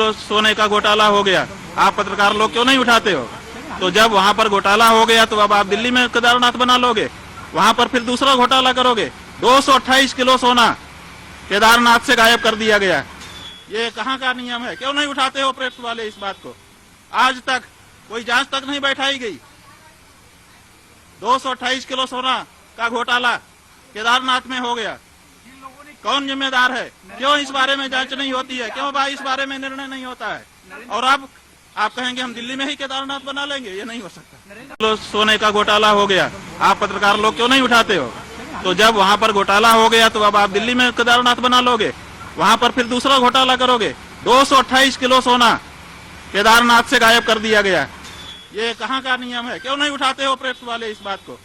लो, सोने का घोटाला हो गया। आप पत्रकार लोग क्यों नहीं उठाते हो? तो जब वहाँ पर घोटाला हो गया तो अब आप दिल्ली में केदारनाथ बना लोगे। वहाँ पर फिर दूसरा घोटाला करोगे। 228 किलो सोना केदारनाथ से गायब कर दिया गया। ये कहाँ का नियम है? क्यों नहीं उठाते हो प्रेस वाले इस बात को? आज तक कोई जाँच तक नहीं बैठाई गई। 228 किलो सोना का घोटाला केदारनाथ में हो गया। कौन जिम्मेदार है? क्यों इस बारे में जाँच नहीं होती है? क्यों भाई इस बारे में निर्णय नहीं होता है? और अब आप कहेंगे हम दिल्ली में ही केदारनाथ बना लेंगे? ये नहीं हो सकता। लो सोने का घोटाला हो गया। आप पत्रकार लोग क्यों नहीं उठाते हो? तो जब वहाँ पर घोटाला हो गया तो अब आप दिल्ली में केदारनाथ बना लोगे। वहाँ पर फिर दूसरा घोटाला करोगे। 228 किलो सोना केदारनाथ से गायब कर दिया गया। ये कहाँ का नियम है? क्यों नहीं उठाते हो प्रेस वाले इस बात को?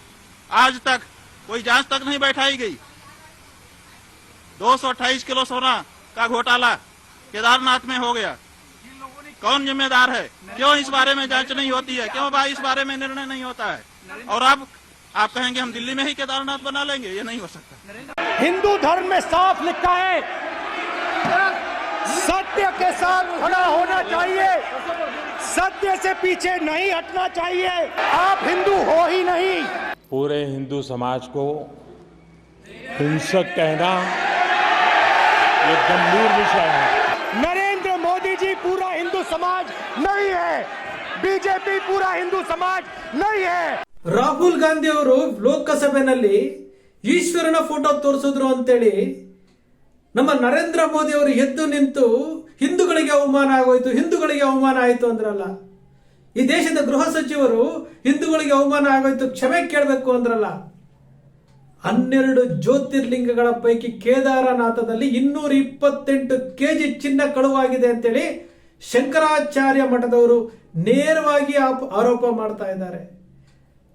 आज तक कोई जाँच तक नहीं बैठाई गई। 228 किलो सोना का घोटाला केदारनाथ में हो गया। कौन जिम्मेदार है? क्यों इस बारे में जाँच नहीं होती है? क्यों भाई इस बारे में निर्णय नहीं होता है? और अब आप कहेंगे हम दिल्ली में ही केदारनाथ बना लेंगे? ये नहीं हो सकता। हिंदू धर्म में साफ़ लिखा है सत्य के साथ खड़ा होना चाहिए। सत्य से पीछे नहीं हटना चाहिए। आप हिंदू हो ही नहीं। पूरे हिंदू समाज को हिंसक कहना ये गंभीर विषय है नरेंद्र मोदी जी पूरा हिंदू समाज नहीं है बीजेपी पूरा हिंदू समाज नहीं है ರಾಹುಲ್ ಗಾಂಧಿ ಅವರು ಲೋಕಸಭೆನಲ್ಲಿ ಈಶ್ವರನ ಫೋಟೋ ತೋರಿಸಿದ್ರು ಅಂತೇಳಿ ನಮ್ಮ ನರೇಂದ್ರ ಮೋದಿ ಅವರು ಎದ್ದು ನಿಂತು ಹಿಂದೂಗಳಿಗೆ ಅವಮಾನ ಆಗೋಯ್ತು ಹಿಂದೂಗಳಿಗೆ ಅವಮಾನ ಆಯಿತು ಅಂದ್ರಲ್ಲ ಈ ದೇಶದ ಗೃಹ ಸಚಿವರು ಹಿಂದೂಗಳಿಗೆ ಅವಮಾನ ಆಗೋಯ್ತು ಕ್ಷಮೆ ಕೇಳಬೇಕು ಅಂದ್ರಲ್ಲ ಹನ್ನೆರಡು ಜ್ಯೋತಿರ್ಲಿಂಗಗಳ ಪೈಕಿ ಕೇದಾರನಾಥದಲ್ಲಿ ಇನ್ನೂರ ಇಪ್ಪತ್ತೆಂಟು ಕೆಜಿ ಚಿನ್ನ ಕಳುವಾಗಿದೆ ಅಂತೇಳಿ ಶಂಕರಾಚಾರ್ಯ ಮಠದವರು ನೇರವಾಗಿ ಆರೋಪ ಮಾಡ್ತಾ ಇದ್ದಾರೆ.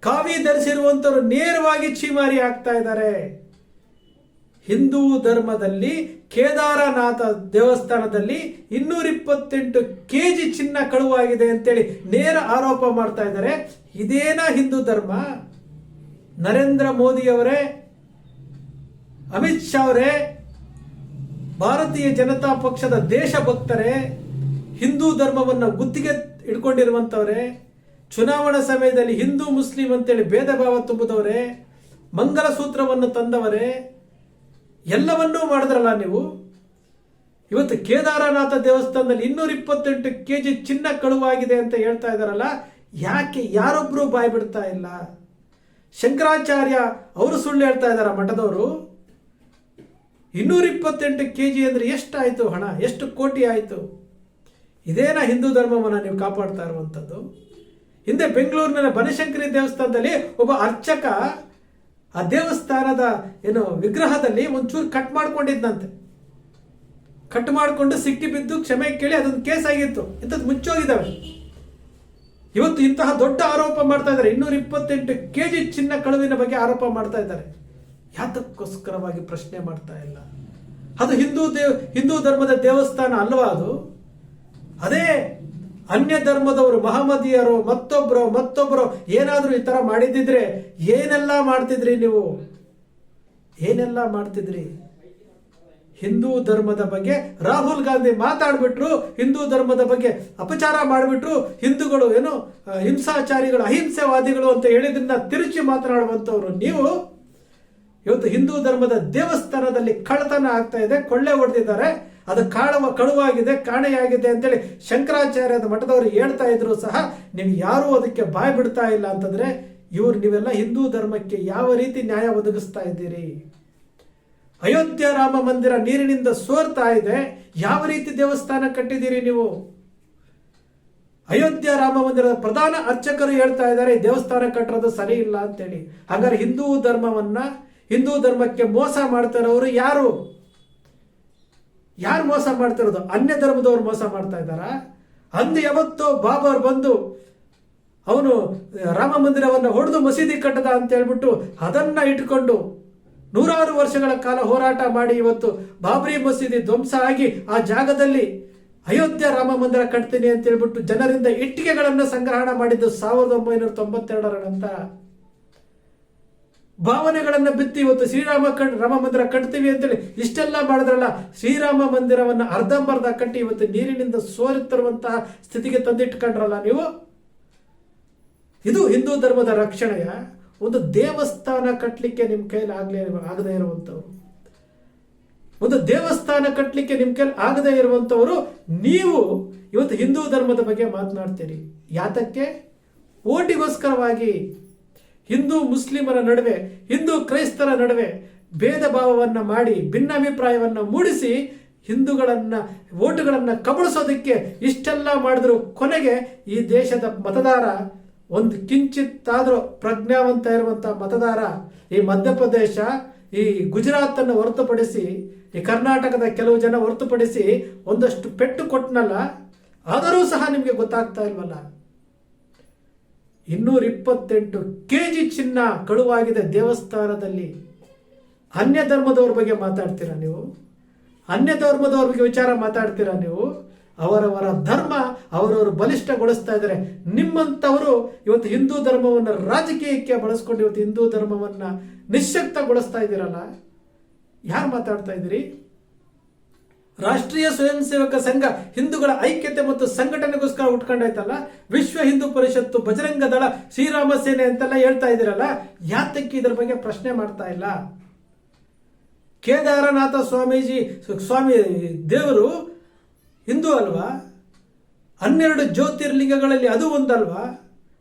ಕಾವಿ ಧರಿಸಿರುವಂತವರು ನೇರವಾಗಿ ಚೀಮಾರಿ ಆಗ್ತಾ ಇದ್ದಾರೆ. ಹಿಂದೂ ಧರ್ಮದಲ್ಲಿ ಕೇದಾರನಾಥ ದೇವಸ್ಥಾನದಲ್ಲಿ ಇನ್ನೂರ ಇಪ್ಪತ್ತೆಂಟು ಕೆಜಿ ಚಿನ್ನ ಕಳುವಾಗಿದೆ ಅಂತೇಳಿ ನೇರ ಆರೋಪ ಮಾಡ್ತಾ ಇದ್ದಾರೆ. ಇದೇನಾ ಹಿಂದೂ ಧರ್ಮ? ನರೇಂದ್ರ ಮೋದಿ ಅವರೇ ಅಮಿತ್ ಶಾ ಅವರೇ, ಭಾರತೀಯ ಜನತಾ ಪಕ್ಷದ ದೇಶಭಕ್ತರೇ ಹಿಂದೂ ಧರ್ಮವನ್ನು ಗುತ್ತಿಗೆ ಇಟ್ಕೊಂಡಿರುವಂಥವರೇ ಚುನಾವಣಾ ಸಮಯದಲ್ಲಿ ಹಿಂದೂ ಮುಸ್ಲಿಂ ಅಂತೇಳಿ ಭೇದ ಭಾವ ತುಂಬಿದವರೇ, ಮಂಗಲಸೂತ್ರವನ್ನು ತಂದವರೇ, ಎಲ್ಲವನ್ನೂ ಮಾಡಿದ್ರಲ್ಲ ನೀವು? ಇವತ್ತು ಕೇದಾರನಾಥ ದೇವಸ್ಥಾನದಲ್ಲಿ ಇನ್ನೂರ ಇಪ್ಪತ್ತೆಂಟು ಕೆ ಜಿ ಚಿನ್ನ ಕಳುವಾಗಿದೆ ಅಂತ ಹೇಳ್ತಾ ಇದ್ದಾರಲ್ಲ, ಯಾಕೆ ಯಾರೊಬ್ರು ಬಾಯ್ಬಿಡ್ತಾ ಇಲ್ಲ? ಶಂಕರಾಚಾರ್ಯ ಅವರು ಸುಳ್ಳು ಹೇಳ್ತಾ ಇದ್ದಾರ ಮಠದವರು? ಇನ್ನೂರ ಇಪ್ಪತ್ತೆಂಟು ಕೆ ಜಿ ಅಂದರೆ ಎಷ್ಟಾಯಿತು ಹಣ? ಎಷ್ಟು ಕೋಟಿ ಆಯಿತು? ಇದೇನ ಹಿಂದೂ ಧರ್ಮವನ್ನು ನೀವು ಕಾಪಾಡ್ತಾ ಇರುವಂಥದ್ದು? ಹಿಂದೆ ಬೆಂಗಳೂರಿನ ಬನಶಂಕರಿ ದೇವಸ್ಥಾನದಲ್ಲಿ ಒಬ್ಬ ಅರ್ಚಕ ಆ ದೇವಸ್ಥಾನದ ಏನು ವಿಗ್ರಹದಲ್ಲಿ ಒಂಚೂರು ಕಟ್ ಮಾಡ್ಕೊಂಡಿದ್ದಂತೆ ಕಟ್ ಮಾಡಿಕೊಂಡು ಸಿಕ್ಕಿ ಬಿದ್ದು ಕ್ಷಮೆ ಕೇಳಿ ಅದೊಂದು ಕೇಸ್ ಆಗಿತ್ತು. ಇಂಥದ್ದು ಮುಚ್ಚೋಗಿದ್ದಾವೆ. ಇವತ್ತು ಇಂತಹ ದೊಡ್ಡ ಆರೋಪ ಮಾಡ್ತಾ ಇದ್ದಾರೆ. ಇನ್ನೂರ ಇಪ್ಪತ್ತೆಂಟು ಕೆ ಜಿ ಚಿನ್ನ ಕಳುವಿನ ಬಗ್ಗೆ ಆರೋಪ ಮಾಡ್ತಾ ಇದ್ದಾರೆ. ಯಾತಕ್ಕೋಸ್ಕರವಾಗಿ ಪ್ರಶ್ನೆ ಮಾಡ್ತಾ ಇಲ್ಲ. ಅದು ಹಿಂದೂ ದೇವ್, ಹಿಂದೂ ಧರ್ಮದ ದೇವಸ್ಥಾನ ಅಲ್ವಾ ಅದು? ಅದೇ ಅನ್ಯ ಧರ್ಮದವರು ಮಹಮ್ಮದಿಯರು ಮತ್ತೊಬ್ಬರು ಮತ್ತೊಬ್ಬರು ಏನಾದರೂ ಈ ಥರ ಮಾಡಿದ್ದಿದ್ರೆ ಏನೆಲ್ಲ ಮಾಡ್ತಿದ್ರಿ ನೀವು? ಏನೆಲ್ಲ ಮಾಡ್ತಿದ್ರಿ? ಹಿಂದೂ ಧರ್ಮದ ಬಗ್ಗೆ ರಾಹುಲ್ ಗಾಂಧಿ ಮಾತಾಡ್ಬಿಟ್ರು, ಹಿಂದೂ ಧರ್ಮದ ಬಗ್ಗೆ ಅಪಚಾರ ಮಾಡಿಬಿಟ್ರು, ಹಿಂದೂಗಳು ಏನು ಹಿಂಸಾಚಾರಿಗಳು, ಅಹಿಂಸೆವಾದಿಗಳು ಅಂತ ಹೇಳಿದ್ರನ್ನ ತಿರುಚಿ ಮಾತನಾಡುವಂಥವ್ರು ನೀವು? ಇವತ್ತು ಹಿಂದೂ ಧರ್ಮದ ದೇವಸ್ಥಾನದಲ್ಲಿ ಕಳ್ಳತನ ಆಗ್ತಾ ಇದೆ, ಕೊಳ್ಳೆ ಹೊಡೆದಿದ್ದಾರೆ. ಅದು ಕಾಳುವ, ಕಳುವಾಗಿದೆ, ಕಾಣೆಯಾಗಿದೆ ಅಂತೇಳಿ ಶಂಕರಾಚಾರ್ಯದ ಮಠದವರು ಹೇಳ್ತಾ ಇದ್ರು ಸಹ ನೀವು ಯಾರೂ ಅದಕ್ಕೆ ಬಾಯ್ ಬಿಡ್ತಾ ಇಲ್ಲ ಅಂತಂದ್ರೆ ಇವ್ರು ನೀವೆಲ್ಲ ಹಿಂದೂ ಧರ್ಮಕ್ಕೆ ಯಾವ ರೀತಿ ನ್ಯಾಯ ಒದಗಿಸ್ತಾ ಇದ್ದೀರಿ? ಅಯೋಧ್ಯ ರಾಮ ಮಂದಿರ ನೀರಿನಿಂದ ಸೋರ್ತಾ ಇದೆ. ಯಾವ ರೀತಿ ದೇವಸ್ಥಾನ ಕಟ್ಟಿದ್ದೀರಿ ನೀವು? ಅಯೋಧ್ಯ ರಾಮ ಮಂದಿರದ ಪ್ರಧಾನ ಅರ್ಚಕರು ಹೇಳ್ತಾ ಇದ್ದಾರೆ, ದೇವಸ್ಥಾನ ಕಟ್ಟಿರೋದು ಸರಿ ಇಲ್ಲ ಅಂತೇಳಿ. ಹಾಗಾದ್ರೆ ಹಿಂದೂ ಧರ್ಮವನ್ನ ಹಿಂದೂ ಧರ್ಮಕ್ಕೆ ಮೋಸ ಮಾಡ್ತಾರವರು ಯಾರು? ಯಾರು ಮೋಸ ಮಾಡ್ತಿರೋದು? ಅನ್ಯ ಧರ್ಮದವ್ರು ಮೋಸ ಮಾಡ್ತಾ ಇದ್ದಾರಾ? ಅಂದು ಯಾವತ್ತೋ ಬಾಬರ್ ಬಂದು ಅವನು ರಾಮ ಮಂದಿರವನ್ನು ಹೊಡೆದು ಮಸೀದಿ ಕಟ್ಟದ ಅಂತ ಹೇಳ್ಬಿಟ್ಟು ಅದನ್ನ ಇಟ್ಕೊಂಡು ನೂರಾರು ವರ್ಷಗಳ ಕಾಲ ಹೋರಾಟ ಮಾಡಿ ಇವತ್ತು ಬಾಬ್ರಿ ಮಸೀದಿ ಧ್ವಂಸ ಆಗಿ ಆ ಜಾಗದಲ್ಲಿ ಅಯೋಧ್ಯೆ ರಾಮ ಮಂದಿರ ಕಟ್ತೀನಿ ಅಂತ ಹೇಳ್ಬಿಟ್ಟು ಜನರಿಂದ ಇಟ್ಟಿಗೆಗಳನ್ನು ಸಂಗ್ರಹಣ ಮಾಡಿದ್ದು ಸಾವಿರದ ಒಂಬೈನೂರ ತೊಂಬತ್ತೆರಡರ ನಂತರ ಭಾವನೆಗಳನ್ನ ಬಿತ್ತಿ ಇವತ್ತು ಶ್ರೀರಾಮ ಕಣ್ ರಾಮ ಮಂದಿರ ಕಟ್ತೀವಿ ಅಂತೇಳಿ ಇಷ್ಟೆಲ್ಲ ಮಾಡಿದ್ರಲ್ಲ, ಶ್ರೀರಾಮ ಮಂದಿರವನ್ನು ಅರ್ಧಂಬರ್ಧ ಕಟ್ಟಿ ಇವತ್ತು ನೀರಿನಿಂದ ಸೋರುತ್ತಿರುವಂತಹ ಸ್ಥಿತಿಗೆ ತಂದಿಟ್ಕೊಂಡ್ರಲ್ಲ ನೀವು? ಇದು ಹಿಂದೂ ಧರ್ಮದ ರಕ್ಷಣೆಯ ಒಂದು ದೇವಸ್ಥಾನ ಕಟ್ಟಲಿಕ್ಕೆ ನಿಮ್ಮ ಕೈಲಿ ಆಗ್ಲೇ ಆಗದೇ ಇರುವಂಥವ್ರು. ಒಂದು ದೇವಸ್ಥಾನ ಕಟ್ಟಲಿಕ್ಕೆ ನಿಮ್ಮ ಕೈಲಿ ಆಗದೇ ಇರುವಂಥವರು ನೀವು ಇವತ್ತು ಹಿಂದೂ ಧರ್ಮದ ಬಗ್ಗೆ ಮಾತನಾಡ್ತೀರಿ. ಯಾತಕ್ಕೆ? ಓಟಿಗೋಸ್ಕರವಾಗಿ ಹಿಂದೂ ಮುಸ್ಲಿಮರ ನಡುವೆ, ಹಿಂದೂ ಕ್ರೈಸ್ತರ ನಡುವೆ ಭೇದ ಭಾವವನ್ನು ಮಾಡಿ, ಭಿನ್ನಾಭಿಪ್ರಾಯವನ್ನು ಮೂಡಿಸಿ, ಹಿಂದೂಗಳನ್ನ ಓಟುಗಳನ್ನು ಕಬಳಿಸೋದಕ್ಕೆ ಇಷ್ಟೆಲ್ಲ ಮಾಡಿದ್ರು ಕೊನೆಗೆ ಈ ದೇಶದ ಮತದಾರ, ಒಂದು ಕಿಂಚಿತ್ತಾದರೂ ಪ್ರಜ್ಞಾವಂತ ಇರುವಂಥ ಮತದಾರ ಈ ಮಧ್ಯಪ್ರದೇಶ, ಈ ಗುಜರಾತ್ ಅನ್ನು ಹೊರತುಪಡಿಸಿ, ಈ ಕರ್ನಾಟಕದ ಕೆಲವು ಜನ ಹೊರತುಪಡಿಸಿ ಒಂದಷ್ಟು ಪೆಟ್ಟು ಕೊಟ್ಟನಲ್ಲ ಆದರೂ ಸಹ ನಿಮಗೆ ಗೊತ್ತಾಗ್ತಾ ಇಲ್ವಲ್ಲ? ಇನ್ನೂರ ಇಪ್ಪತ್ತೆಂಟು ಕೆ ಜಿ ಚಿನ್ನ ಕಳುವಾಗಿದೆ ದೇವಸ್ಥಾನದಲ್ಲಿ. ಅನ್ಯ ಧರ್ಮದವ್ರ ಬಗ್ಗೆ ಮಾತಾಡ್ತೀರಾ ನೀವು? ಅನ್ಯ ಧರ್ಮದವ್ರ ಬಗ್ಗೆ ವಿಚಾರ ಮಾತಾಡ್ತೀರಾ ನೀವು? ಅವರವರ ಧರ್ಮ ಅವರವರು ಬಲಿಷ್ಠಗೊಳಿಸ್ತಾ ಇದ್ದಾರೆ. ನಿಮ್ಮಂಥವರು ಇವತ್ತು ಹಿಂದೂ ಧರ್ಮವನ್ನು ರಾಜಕೀಯಕ್ಕೆ ಬಳಸ್ಕೊಂಡು ಇವತ್ತು ಹಿಂದೂ ಧರ್ಮವನ್ನು ನಿಶ್ಶಕ್ತಗೊಳಿಸ್ತಾ ಇದ್ದೀರಲ್ಲ? ಯಾರು ಮಾತಾಡ್ತಾ ಇದ್ದೀರಿ? ರಾಷ್ಟ್ರೀಯ ಸ್ವಯಂ ಸೇವಕ ಸಂಘ ಹಿಂದೂಗಳ ಐಕ್ಯತೆ ಮತ್ತು ಸಂಘಟನೆಗೋಸ್ಕರ ಉಟ್ಕೊಂಡಾಯ್ತಲ್ಲ? ವಿಶ್ವ ಹಿಂದೂ ಪರಿಷತ್ತು ಬಜರಂಗ ದಳ ಶ್ರೀರಾಮ ಸೇನೆ ಅಂತೆಲ್ಲ ಹೇಳ್ತಾ ಇದ್ದೀರಲ್ಲ, ಯಾತಕ್ಕೆ ಇದರ ಬಗ್ಗೆ ಪ್ರಶ್ನೆ ಮಾಡ್ತಾ ಇಲ್ಲ? ಕೇದಾರನಾಥ ಸ್ವಾಮೀಜಿ, ಸ್ವಾಮಿ ದೇವರು ಹಿಂದೂ ಅಲ್ವಾ? ಹನ್ನೆರಡು ಜ್ಯೋತಿರ್ಲಿಂಗಗಳಲ್ಲಿ ಅದು ಒಂದಲ್ವಾ?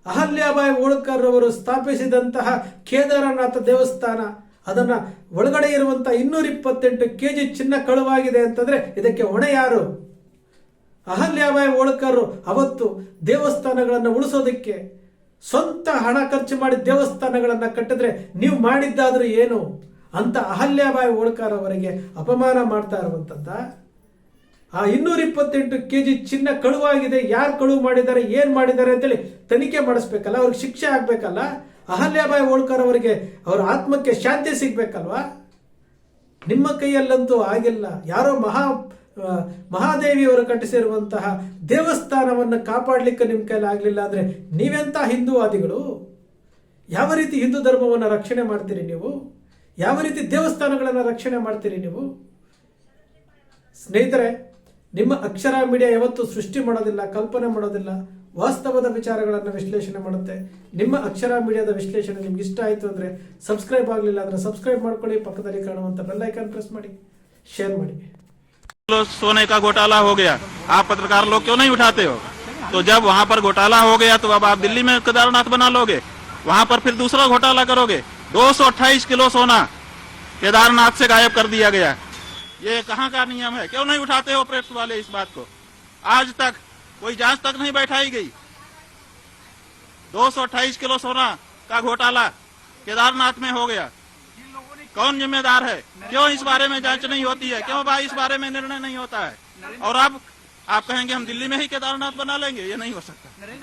ಅಹಲ್ಯಾಬಾಯಿ ಓಳ್ಕರ್ ಅವರು ಸ್ಥಾಪಿಸಿದಂತಹ ಕೇದಾರನಾಥ ದೇವಸ್ಥಾನ ಅದನ್ನ ಒಳಗಡೆ ಇರುವಂಥ ಇನ್ನೂರ ಇಪ್ಪತ್ತೆಂಟು ಕೆ ಜಿ ಚಿನ್ನ ಕಳುವಾಗಿದೆ ಅಂತಂದ್ರೆ ಇದಕ್ಕೆ ಹೊಣೆ ಯಾರು? ಅಹಲ್ಯಾಬಾಯಿ ಹೋಳ್ಕರು ಅವತ್ತು ದೇವಸ್ಥಾನಗಳನ್ನು ಉಳಿಸೋದಕ್ಕೆ ಸ್ವಂತ ಹಣ ಖರ್ಚು ಮಾಡಿ ದೇವಸ್ಥಾನಗಳನ್ನು ಕಟ್ಟಿದ್ರೆ ನೀವು ಮಾಡಿದ್ದಾದರೂ ಏನು ಅಂತ ಅಹಲ್ಯಾಬಾಯಿ ಹೋಳ್ಕರ್ ಅವರಿಗೆ ಅಪಮಾನ ಮಾಡ್ತಾ ಇರುವಂತದ್ದ. ಆ ಇನ್ನೂರ ಇಪ್ಪತ್ತೆಂಟು ಕೆ ಜಿ ಚಿನ್ನ ಕಳುವಾಗಿದೆ, ಯಾರು ಕಳುವು ಮಾಡಿದ್ದಾರೆ, ಏನು ಮಾಡಿದ್ದಾರೆ ಅಂತೇಳಿ ತನಿಖೆ ಮಾಡಿಸ್ಬೇಕಲ್ಲ, ಅವ್ರಿಗೆ ಶಿಕ್ಷೆ ಆಗ್ಬೇಕಲ್ಲ? ಅಹಲ್ಯಾಬಾಯಿ ಓಳ್ಕರ್ ಅವರಿಗೆ ಅವರ ಆತ್ಮಕ್ಕೆ ಶಾಂತಿ ಸಿಗ್ಬೇಕಲ್ವಾ? ನಿಮ್ಮ ಕೈಯಲ್ಲಂತೂ ಆಗಿಲ್ಲ. ಯಾರೋ ಮಹಾ ಮಹಾದೇವಿಯವರು ಕಟ್ಟಿಸಿರುವಂತಹ ದೇವಸ್ಥಾನವನ್ನು ಕಾಪಾಡಲಿಕ್ಕೆ ನಿಮ್ಮ ಕೈಯಲ್ಲಿ ಆಗಲಿಲ್ಲ ಅಂದರೆ ನೀವೆಂಥ ಹಿಂದೂವಾದಿಗಳು ಯಾವ ರೀತಿ ಹಿಂದೂ ಧರ್ಮವನ್ನು ರಕ್ಷಣೆ ಮಾಡ್ತೀರಿ ನೀವು? ಯಾವ ರೀತಿ ದೇವಸ್ಥಾನಗಳನ್ನು ರಕ್ಷಣೆ ಮಾಡ್ತೀರಿ ನೀವು? ಸ್ನೇಹಿತರೆ, ನಿಮ್ಮ ಅಕ್ಷರ ಮೀಡಿಯಾ ಯಾವತ್ತೂ ಸೃಷ್ಟಿ ಮಾಡೋದಿಲ್ಲ, ಕಲ್ಪನೆ ಮಾಡೋದಿಲ್ಲ. ವಾಸ್ತವದ ವಿಚಾರಗಳನ್ನು ವಿಶ್ಲೇಷಣೆ ಮಾಡುತ್ತೆ ನಿಮ್ಮ ಅಕ್ಷರ ಮೀಡಿಯಾದ ವಿಶ್ಲೇಷಣೆ ನಿಮ್ಗೆ ಇಷ್ಟ ಆಯಿತು ಅಂದರೆ ಸಬ್ಸ್ಕ್ರೈಬ್ ಆಗಲಿಲ್ಲ ಅಂದರೆ ಸಬ್ಸ್ಕ್ರೈಬ್ ಮಾಡ್ಕೊಳ್ಳಿ ಪಕ್ಕದಲ್ಲಿ ಕಾಣುವಂಥ ಬೆಲ್ ಐಕಾನ್ ಪ್ರೆಸ್ ಮಾಡಿ ಶೇರ್ ಮಾಡಿ किलो सोने का घोटाला हो गया आप पत्रकार लोग क्यों नहीं उठाते हो तो जब वहां पर घोटाला हो गया तो अब आप दिल्ली में केदारनाथ बना लोगे वहां पर फिर दूसरा घोटाला करोगे 228 किलो सोना केदारनाथ से गायब कर दिया गया ये कहाँ का नियम है क्यों नहीं उठाते हो प्रेस वाले इस बात को आज तक कोई जाँच तक नहीं बैठाई गई। 228 किलो सोना का घोटाला केदारनाथ में हो गया। कौन जिम्मेदार है? क्यों इस बारे में जाँच नहीं होती है? क्यों भाई इस बारे में निर्णय नहीं होता है? और अब आप कहेंगे हम दिल्ली में ही केदारनाथ बना लेंगे? ये नहीं हो सकता।